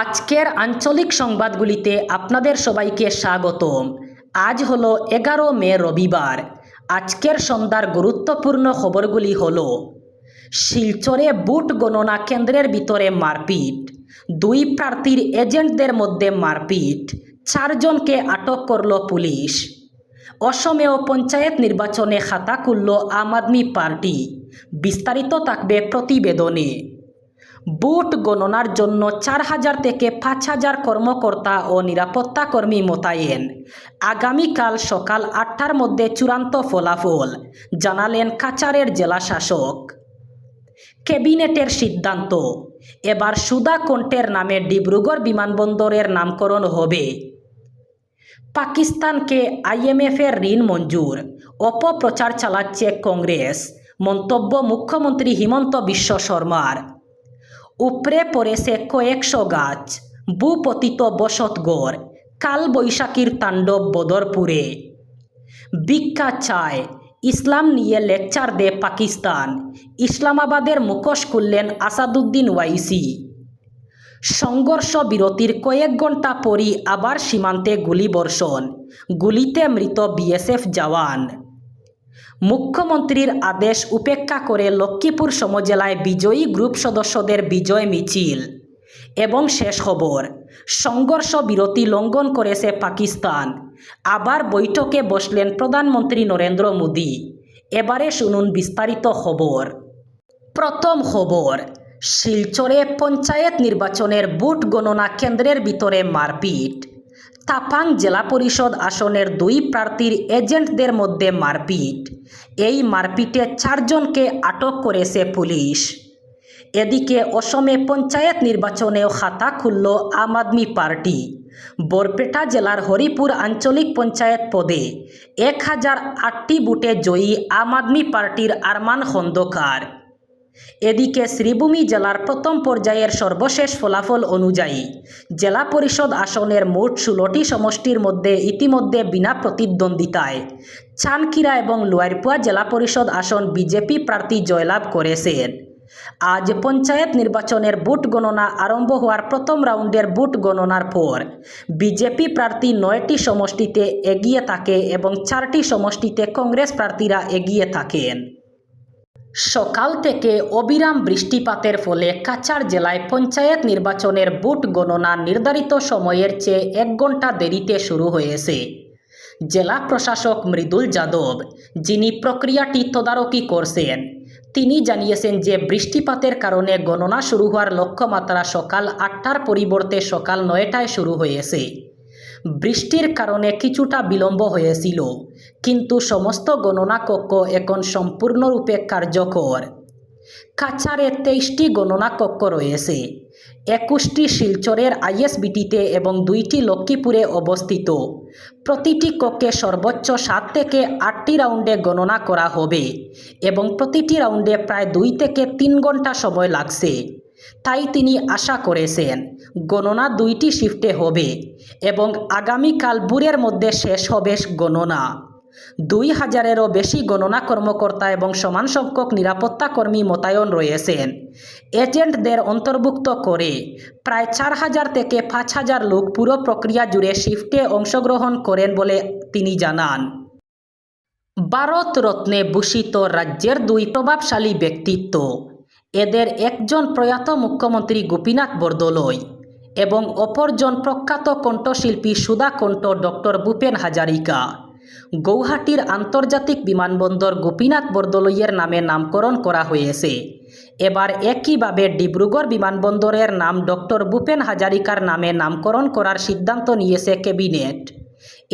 আজকের আঞ্চলিক সংবাদগুলিতে আপনাদের সবাইকে স্বাগতম। আজ হলো এগারো মে রবিবার। আজকের সন্ধ্যার গুরুত্বপূর্ণ খবরগুলি হল, শিলচরে বুট গণনা কেন্দ্রের ভিতরে মারপিট, দুই প্রার্থীর এজেন্টদের মধ্যে মারপিট, চারজনকে আটক করল পুলিশ। অসমেও পঞ্চায়েত নির্বাচনে খাতা খুলল আম আদমি পার্টি। বিস্তারিত থাকবে প্রতিবেদনে। বুট গণনার জন্য চার হাজার থেকে পাঁচ হাজার কর্মকর্তা ও নিরাপত্তা কর্মী মোতায়েন। আগামীকাল সকাল আটটার মধ্যে চূড়ান্ত ফলাফল, জানালেন কাচারের জেলা শাসক। ক্যাবিনেটের সিদ্ধান্ত, এবার সুদা কণ্ঠের নামে ডিব্রুগড় বিমানবন্দরের নামকরণ হবে। পাকিস্তানকে আইএমএফের ঋণ মঞ্জুর, অপপ্রচার চালাচ্ছে কংগ্রেস, মন্তব্য মুখ্যমন্ত্রী হিমন্ত বিশ্ব শর্মার। উপরে পড়েছে কয়েকশো গাছ ভূপতিত বসতগড় কাল বৈশাখীর তাণ্ডব বদরপুরে। ভিক্ষা চায়, ইসলাম নিয়ে লেকচার দে পাকিস্তান, ইসলামাবাদের মুখোশ খুললেন আসাদুদ্দিন ওয়াইসি। সংঘর্ষ বিরতির কয়েক ঘণ্টা পরই আবার সীমান্তে গুলিবর্ষণ, গুলিতে মৃত বিএসএফ জওয়ান। মুখ্যমন্ত্রীর আদেশ উপেক্ষা করে লক্ষ্মীপুর সমজেলায় বিজয়ী গ্রুপ সদস্যদের বিজয় মিছিল। এবং শেষ খবর, সংঘর্ষ বিরতি লঙ্ঘন করেছে পাকিস্তান। আবার বৈঠকে বসলেন প্রধানমন্ত্রী নরেন্দ্র মোদী। এবারে শুনুন বিস্তারিত খবর। প্রথম খবর, শিলচরে পঞ্চায়েত নির্বাচনের বুট গণনা কেন্দ্রের ভিতরে মারপিট। তাপাং জেলা পরিষদ আসনের দুই প্রার্থীর এজেন্টদের মধ্যে মারপিট। এই মারপিটে চারজনকে আটক করেছে পুলিশ। এদিকে অসমে পঞ্চায়েত নির্বাচনেও খাতা খুলল আম আদমি পার্টি। বরপেটা জেলার হরিপুর আঞ্চলিক পঞ্চায়েত পদে এক হাজার আটটি বুটে জয়ী আম আদমি পার্টির আরমান খন্দকার। এদিকে শ্রীভূমি জেলার প্রথম পর্যায়ের সর্বশেষ ফলাফল অনুযায়ী জেলা পরিষদ আসনের মোট ষোলোটি সমষ্টির মধ্যে ইতিমধ্যে বিনা প্রতিদ্বন্দ্বিতায় চানকিরা এবং লোয়ারপুয়া জেলা পরিষদ আসন বিজেপি প্রার্থী জয়লাভ করেছেন আজ পঞ্চায়েত নির্বাচনের বুট গণনা আরম্ভ হওয়ার প্রথম রাউন্ডের বুট গণনার পর বিজেপি প্রার্থী নয়টি সমষ্টিতে এগিয়ে থাকে এবং চারটি সমষ্টিতে কংগ্রেস প্রার্থীরা এগিয়ে থাকেন। সকাল থেকে অবিরাম বৃষ্টিপাতের ফলে কাছাড় জেলায় পঞ্চায়েত নির্বাচনের বুট গণনা নির্ধারিত সময়ের চেয়ে এক ঘণ্টা দেরিতে শুরু হয়েছে। জেলা প্রশাসক মৃদুল যাদব, যিনি প্রক্রিয়াটি তদারকি করছেন, তিনি জানিয়েছেন যে বৃষ্টিপাতের কারণে গণনা শুরু হওয়ার লক্ষ্যমাত্রা সকাল আটটার পরিবর্তে সকাল নয়টায় শুরু হয়েছে। বৃষ্টির কারণে কিছুটা বিলম্ব হয়েছিল। কিন্তু সমস্ত গণনা কক্ষ এখন সম্পূর্ণরূপে কার্যকর। কাছাড়ে তেইশটি গণনা কক্ষ রয়েছে। একুশটি শিলচরের আইএসবিটিতে এবং দুইটি লক্ষ্মীপুরে অবস্থিত। প্রতিটি কক্ষে সর্বোচ্চ সাত থেকে আটটি রাউন্ডে গণনা করা হবে এবং প্রতিটি রাউন্ডে প্রায় দুই থেকে তিন ঘণ্টা সময় লাগছে। তাই তিনি আশা করেছেন, গণনা দুইটি শিফটে হবে এবং আগামীকাল বুরের মধ্যে শেষ হবে গণনা। দুই হাজারেরও বেশি গণনা কর্মকর্তা এবং সমান সংখ্যক নিরাপত্তা কর্মী মোতায়েন রয়েছেন। এজেন্টদের অন্তর্ভুক্ত করে প্রায় চার হাজার থেকে পাঁচ হাজার লোক পুরো প্রক্রিয়া জুড়ে শিফটে অংশগ্রহণ করেন বলে তিনি জানান। ভারত রত্নে ভূষিত রাজ্যের দুই প্রভাবশালী ব্যক্তিত্ব। এদের একজন প্রয়াত মুখ্যমন্ত্রী গোপীনাথ বরদলৈ এবং অপরজন প্রখ্যাত কণ্ঠশিল্পী সুধা কণ্ঠ ডক্টর ভূপেন হাজারিকা। গৌহাটির আন্তর্জাতিক বিমানবন্দর গোপীনাথ বরদলৈয়ের নামে নামকরণ করা হয়েছে এবার একইভাবে ডিব্রুগড় বিমানবন্দরের নাম ডক্টর ভূপেন হাজারিকার নামে নামকরণ করার সিদ্ধান্ত নিয়েছে ক্যাবিনেট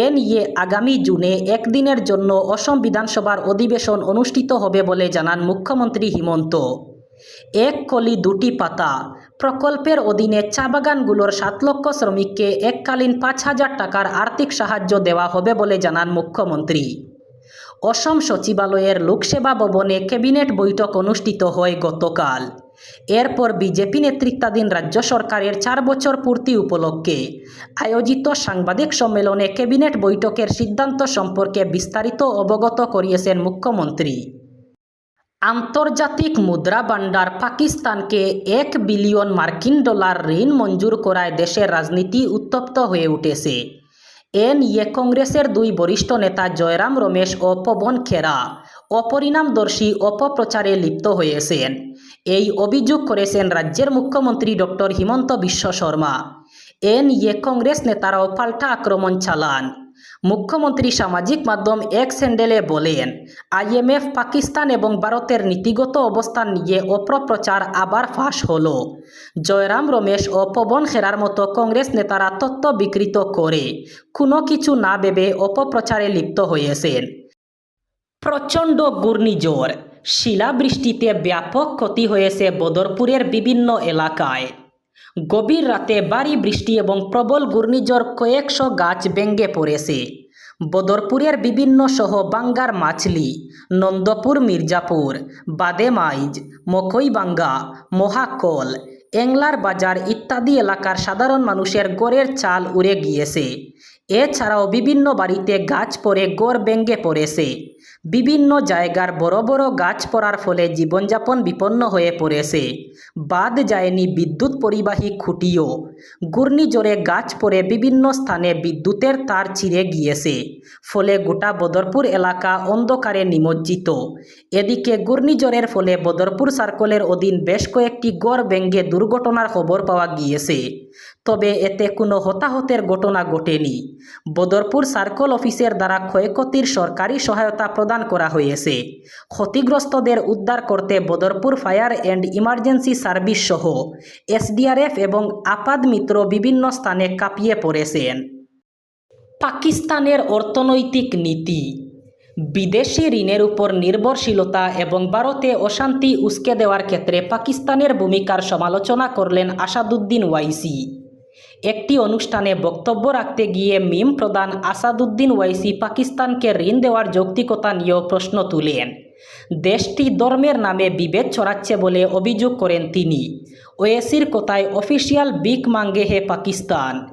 এ নিয়ে আগামী জুনে একদিনের জন্য অসম বিধানসভার অধিবেশন অনুষ্ঠিত হবে বলে জানান মুখ্যমন্ত্রী হিমন্ত। এক কলি দুটি পাতা প্রকল্পের অধীনে চা বাগানগুলোর সাত লক্ষ শ্রমিককে এককালীন পাঁচ হাজার টাকার আর্থিক সাহায্য দেওয়া হবে বলে জানান মুখ্যমন্ত্রী। অসম সচিবালয়ের লোকসেবা ভবনে ক্যাবিনেট বৈঠক অনুষ্ঠিত হয় গতকাল। এরপর বিজেপি নেতৃত্বাধীন রাজ্য সরকারের চার বছর পূর্তি উপলক্ষে আয়োজিত সাংবাদিক সম্মেলনে ক্যাবিনেট বৈঠকের সিদ্ধান্ত সম্পর্কে বিস্তারিত অবগত করিয়েছেন মুখ্যমন্ত্রী। আন্তর্জাতিক মুদ্রা ভান্ডার পাকিস্তানকে এক বিলিয়ন মার্কিন ডলার ঋণ মঞ্জুর করায় দেশের রাজনীতি উত্তপ্ত হয়ে উঠেছে। এ নিয়ে কংগ্রেসের দুই বরিষ্ঠ নেতা জয়রাম রমেশ ও পবন খেরা অপরিণামদর্শী অপপ্রচারে লিপ্ত হয়েছেন। এই অভিযোগ করেছেন রাজ্যের মুখ্যমন্ত্রী ডক্টর হিমন্ত বিশ্ব শর্মা। এ নিয়ে কংগ্রেস নেতারাও পাল্টা আক্রমণ চালান। মুখ্যমন্ত্রী সামাজিক মাধ্যম এক স্যান্ডেলে বলেন, আইএমএফ পাকিস্তান এবং ভারতের নীতিগত অবস্থান নিয়ে অপপ্রচার আবার ফাঁস হল। জয়রাম রমেশ ও পবন খেরার মতো কংগ্রেস নেতারা তত্ত্ব বিকৃত করে, কোনো কিছু না ভেবে অপপ্রচারে লিপ্ত হয়েছেন। প্রচণ্ড ঘূর্ণিঝড়, শিলাবৃষ্টিতে ব্যাপক ক্ষতি হয়েছে বদরপুরের বিভিন্ন এলাকায়। গভীর রাতে বাড়ি বৃষ্টি এবং প্রবল ঘূর্ণিঝড় কয়েকশো গাছ ভেঙ্গে পড়েছে। বদরপুরের বিভিন্ন সহ বাঙ্গার মাছলি, নন্দপুর, মির্জাপুর, বাদেমাইজ, মকইবাঙ্গা মহাকল এংলার বাজার ইত্যাদি এলাকার সাধারণ মানুষের গড়ের চাল উড়ে গিয়েছে। এছাড়াও বিভিন্ন বাড়িতে গাছ পড়ে, গড় ভেঙে পড়েছে। বিভিন্ন জায়গার বড় বড় গাছ পড়ার ফলে জীবনযাপন বিপন্ন হয়ে পড়েছে। বাদ যায়নি বিদ্যুৎ পরিবাহী খুঁটিও। ঘূর্ণিঝড়ে গাছ পড়ে বিভিন্ন স্থানে বিদ্যুতের তার ছিঁড়ে গিয়েছে। ফলে গোটা বদরপুর এলাকা অন্ধকারে নিমজ্জিত। এদিকে ঘূর্ণিঝড়ের ফলে বদরপুর সার্কলের অধীন বেশ কয়েকটি গড় ব্যঙ্গে দুর্ঘটনার খবর পাওয়া গিয়েছে। তবে এতে কোনো হতাহতের ঘটনা ঘটেনি। বদরপুর সার্কল অফিসের দ্বারা ক্ষয়ক্ষতির সরকারি সহায়তা প্রদান করা হয়েছে। ক্ষতিগ্রস্তদের উদ্ধার করতে Badarpur fire and emergency service সহ এসডিআরএফ এবং আপাদ মিত্র বিভিন্ন স্থানে কাঁপিয়ে পড়েছেন। পাকিস্তানের অর্থনৈতিক নীতি। বিদেশি ঋণের উপর নির্ভরশীলতা এবং ভারতে অশান্তি উস্কে দেওয়ার ক্ষেত্রে পাকিস্তানের ভূমিকার সমালোচনা করলেন আসাদুদ্দিন ওয়াইসি। একটি অনুষ্ঠানে বক্তব্য রাখতে গিয়ে মিম প্রধান আসাদুদ্দিন ওয়াইসি পাকিস্তানকে ঋণ দেওয়ার যৌক্তিকতা নিয়েও প্রশ্ন তুলেন। দেশটি ধর্মের নামে বিভেদ ছড়াচ্ছে বলে অভিযোগ করেন তিনি। ওয়েসির কোথায় অফিসিয়াল বিক মাঙ্গে হে পাকিস্তান?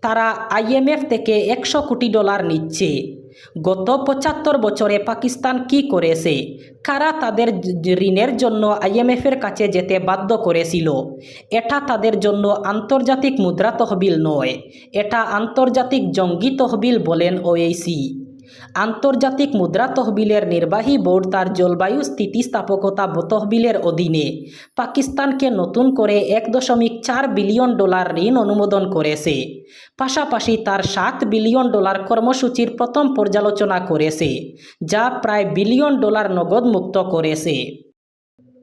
তারা আইএমএফ থেকে একশো কোটি ডলার নিচ্ছে। গত পঁচাত্তর বছরে পাকিস্তান কি করেছে? কারা তাদের ঋণের জন্য আইএমএফের কাছে যেতে বাধ্য করেছিল? এটা তাদের জন্য আন্তর্জাতিক মুদ্রা তহবিল নয়। এটা আন্তর্জাতিক জঙ্গি তহবিল বলেন ওএইসি আন্তর্জাতিক মুদ্রা তহবিলের নির্বাহী বোর্ড তার জলবায়ু স্থিতিস্থাপকতা তহবিলের অধীনে পাকিস্তানকে নতুন করে এক দশমিক চার বিলিয়ন ডলার ঋণ অনুমোদন করেছে। পাশাপাশি তার সাত বিলিয়ন ডলার কর্মসূচির প্রথম পর্যালোচনা করেছে, যা প্রায় বিলিয়ন ডলার নগদ মুক্ত করেছে।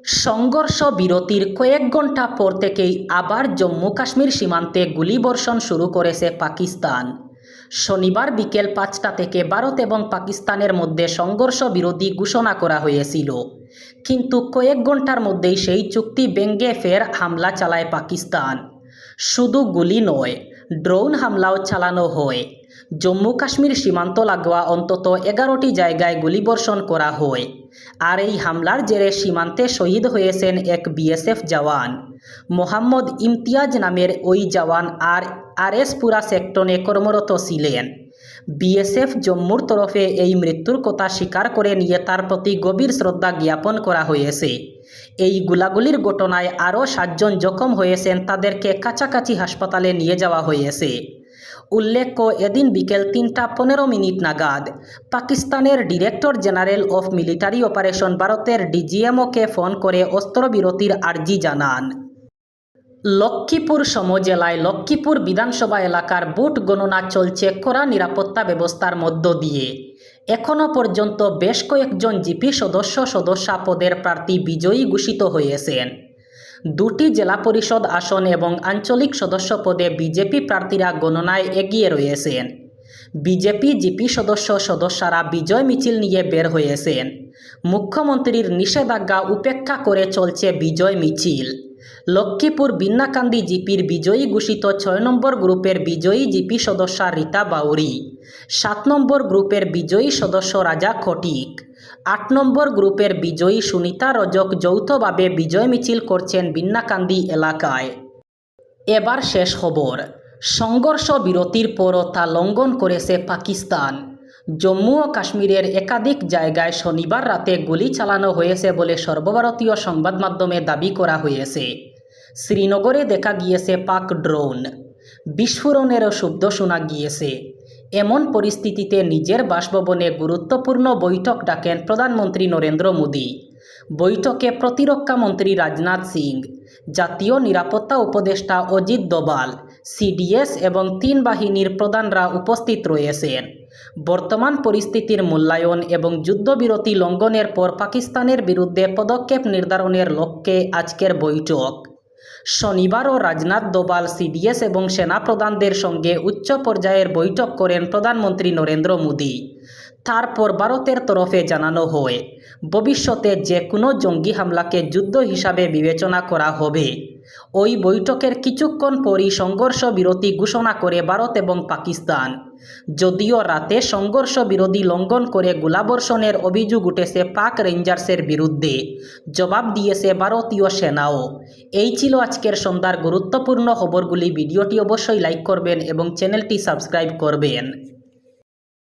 সংঘর্ষ বিরতির কয়েক ঘণ্টা পর থেকেই আবার জম্মু কাশ্মীর সীমান্তে গুলিবর্ষণ শুরু করেছে পাকিস্তান। শনিবার বিকেল পাঁচটা থেকে ভারত এবং পাকিস্তানের মধ্যে সংঘর্ষ বিরোধী ঘোষণা করা হয়েছিল। কিন্তু কয়েক ঘণ্টার মধ্যেই সেই চুক্তি ব্যঙ্গে ফের হামলা চালায় পাকিস্তান। শুধু গুলি নয়, ড্রোন হামলাও চালানো হয়। জম্মু কাশ্মীর সীমান্ত লাগোয়া অন্তত এগারোটি জায়গায় গুলিবর্ষণ করা হয়। আর এই হামলার জেরে সীমান্তে শহীদ হয়েছেন এক বিএসএফ জওয়ান। মোহাম্মদ ইমতিয়াজ নামের ওই জওয়ান আর আর আরএসপুরা সেক্টনে কর্মরত ছিলেন। বিএসএফ জম্মুর তরফে এই মৃত্যুর কথা স্বীকার করে নিয়ে তার প্রতি গভীর শ্রদ্ধা জ্ঞাপন করা হয়েছে। এই গুলাগুলির ঘটনায় আরও সাতজন জখম হয়েছেন, তাদেরকে কাছাকাছি হাসপাতালে নিয়ে যাওয়া হয়েছে। উল্লেখ্য, এদিন বিকেল তিনটা পনেরো মিনিট নাগাদ পাকিস্তানের director general of military operation ভারতের ডিজিএমওকে ফোন করে অস্ত্রবিরতির আর্জি জানান। লক্ষ্মীপুর সমজেলায় লক্ষ্মীপুর বিধানসভা এলাকার ভোট গণনা চলছে কড়া নিরাপত্তা ব্যবস্থার মধ্য দিয়ে। এখনও পর্যন্ত বেশ কয়েকজন জিপি সদস্য সদস্যা পদের প্রার্থী বিজয়ী ঘোষিত হয়েছেন। দুটি জেলা পরিষদ আসন এবং আঞ্চলিক সদস্য পদে বিজেপি প্রার্থীরা গণনায় এগিয়ে রয়েছেন। বিজেপি জিপি সদস্য সদস্যরা বিজয় মিছিল নিয়ে বের হয়েছেন। মুখ্যমন্ত্রীর নিষেধাজ্ঞা উপেক্ষা করে চলছে বিজয় মিছিল। লক্ষ্মীপুর বিন্নাকান্দি জিপির বিজয়ী ঘোষিত ছয় নম্বর গ্রুপের বিজয়ী জিপি সদস্যা রীতা বাউরি, সাত নম্বর গ্রুপের বিজয়ী সদস্য রাজা খটিক আট নম্বর গ্রুপের বিজয়ী সুনিতা রজক যৌথভাবে বিজয় মিছিল করছেন বিন্নাকান্দি এলাকায়। এবার শেষ খবর। সংঘর্ষ বিরতির পরও তা লঙ্ঘন করেছে পাকিস্তান। জম্মু ও কাশ্মীরের একাধিক জায়গায় শনিবার রাতে গুলি চালানো হয়েছে বলে সর্বভারতীয় সংবাদ মাধ্যমে দাবি করা হয়েছে। শ্রীনগরে দেখা গিয়েছে পাক ড্রোন। বিস্ফোরণেরও শব্দ শোনা গিয়েছে। এমন পরিস্থিতিতে নিজের বাসভবনে গুরুত্বপূর্ণ বৈঠক ডাকেন প্রধানমন্ত্রী নরেন্দ্র মোদী। বৈঠকে প্রতিরক্ষা মন্ত্রী রাজনাথ সিং, জাতীয় নিরাপত্তা উপদেষ্টা অজিত দোবাল সিডিএস এবং তিন বাহিনীর প্রধানরা উপস্থিত রয়েছেন। বর্তমান পরিস্থিতির মূল্যায়ন এবং যুদ্ধবিরতি লঙ্ঘনের পর পাকিস্তানের বিরুদ্ধে পদক্ষেপ নির্ধারণের লক্ষ্যে আজকের বৈঠক। শনিবারও রাজনাথ দোবাল সিডিএস এবং সেনাপ্রধানদের সঙ্গে উচ্চ পর্যায়ের বৈঠক করেন প্রধানমন্ত্রী নরেন্দ্র মোদী। তারপর ভারতের তরফে জানানো হয়, ভবিষ্যতে যে কোনো জঙ্গি হামলাকে যুদ্ধ হিসাবে বিবেচনা করা হবে। ওই বৈঠকের কিছুক্ষণ পরই সংঘর্ষ বিরতি ঘোষণা করে ভারত এবং পাকিস্তান। যদিও রাতে সংঘর্ষ বিরোধী লঙ্ঘন করে গোলাবর্ষণের অভিযোগ উঠেছে পাক রেঞ্জার্সের বিরুদ্ধে। জবাব দিয়েছে ভারতীয় সেনাও। এই ছিল আজকের সন্ধ্যার গুরুত্বপূর্ণ খবরগুলি। ভিডিওটি অবশ্যই লাইক করবেন এবং চ্যানেলটি সাবস্ক্রাইব করবেন।